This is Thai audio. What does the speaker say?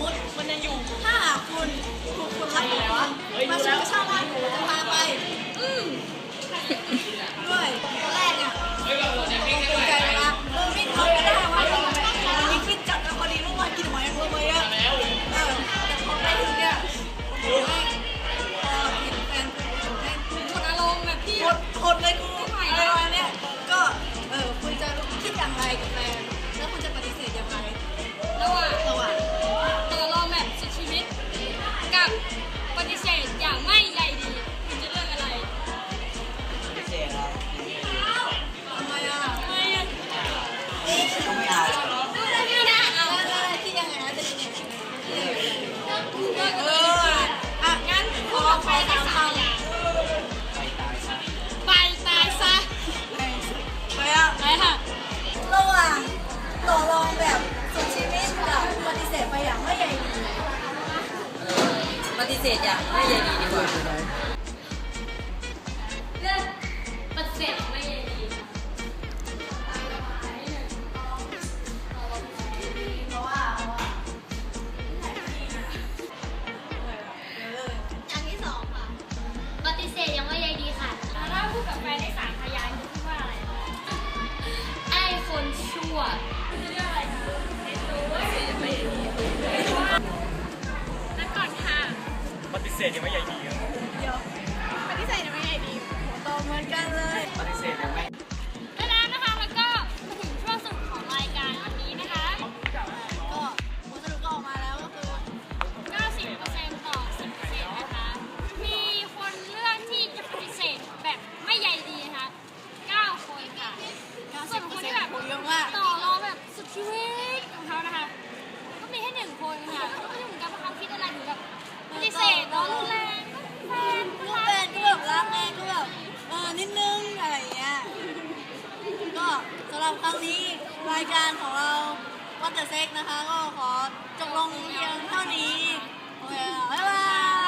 มติมันยังอยู่ ถ้าหากคุณถูกคนรักอยู่แล้วมาช่วยชาบ้านหนูจะพาไป อืมด้วย ฏิเสธอย่างไม่ใยดีดีกว่าเลือกปฏิเสธไม่ใยดีปฏิเสธยังว่ใยดีค่ะถ้าพูดกับแฟนได้สามพยานคุณว่าอะไรไอ้คนชั่ว เสธยังไม่ใหญ่ดีครับเดี๋ยวปฏิเสธยังไม่ไงดีหัวโตเหมือนกันเลยปฏิเสธยังไม่แล้วนะคะแล้วก็มาถึงช่วงสรุปของรายการวันนี้นะคะ ก็ผลสรุปก็ออกมาแล้วก็คือ 90%ต่อ 10%นะคะ มีคนเลือกที่จะปฏิเสธแบบไม่ใยดีนะคะ 9 คนค่ะส่วนคนที่แบบโหเยอะมากต่อรองแบบสุดชีวิตของเขานะคะ ก็มีแค่หนึ่งคนค่ะก็ไม่รู้เหมือนกันว่าเขาคิดอะไรถึงแบบปฏิเสธเนาะ รายการของเราวัตเตอร์เซ็กนะคะ ก็ขอจบลงเพียงเท่านี้ โอเคบ๊ายบายบาย